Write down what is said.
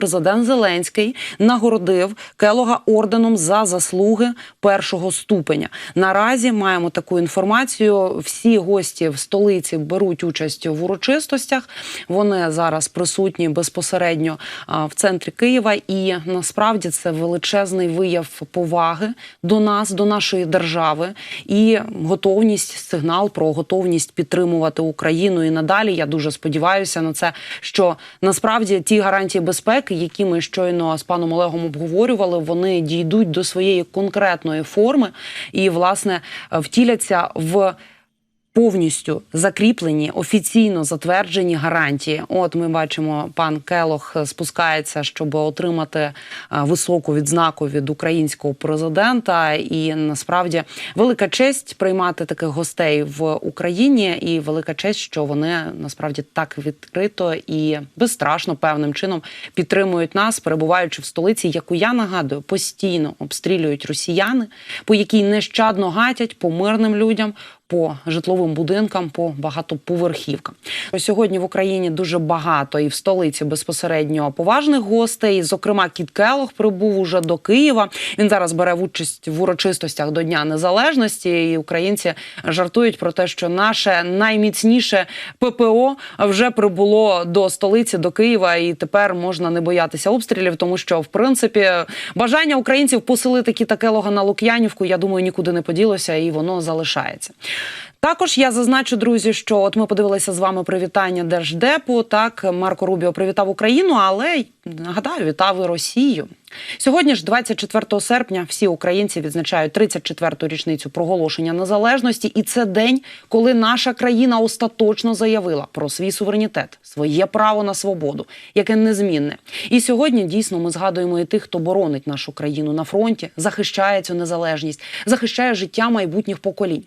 президент Зеленський нагородив Келога орденом за заслуги першого ступеня. Наразі маємо таку інформацію. Всі гості в столиці беруть участь в урочистостях. Вони зараз присутні безпосередньо в центрі Києва, і насправді це величезний вияв поваги до нас, до нашої держави, і готовність сигнал про готовність підтримувати Україну і надалі. Я дуже сподіваюся на це, що насправді ті гарантії безпеки, які ми щойно з паном Олегом обговорювали, вони дійдуть до своєї конкретної форми і власне втіляться в. Повністю закріплені офіційно затверджені гарантії. От ми бачимо, пан Келох спускається, щоб отримати е, високу відзнаку від українського президента. І насправді велика честь приймати таких гостей в Україні, і велика честь, що вони насправді так відкрито і безстрашно певним чином підтримують нас, перебуваючи в столиці, яку я нагадую, постійно обстрілюють росіяни, по якій нещадно гатять по мирним людям по житловим будинкам, по багатоповерхівкам. Сьогодні в Україні дуже багато і в столиці безпосередньо поважних гостей. Зокрема, Кіт Келох прибув уже до Києва. Він зараз бере участь в урочистостях до Дня Незалежності. І українці жартують про те, що наше найміцніше ППО вже прибуло до столиці, до Києва, і тепер можна не боятися обстрілів, тому що в принципі бажання українців поселити Кіта Келога на Лук'янівку, я думаю, нікуди не поділося, і воно залишається. Також я зазначу, друзі, що от ми подивилися з вами привітання Держдепу. Так, Марко Рубіо привітав Україну, але нагадаю, вітав і Росію. Сьогодні ж, 24 серпня, всі українці відзначають 34-ту річницю проголошення незалежності, і це день, коли наша країна остаточно заявила про свій суверенітет, своє право на свободу, яке незмінне. І сьогодні дійсно ми згадуємо і тих, хто боронить нашу країну на фронті, захищає цю незалежність, захищає життя майбутніх поколінь.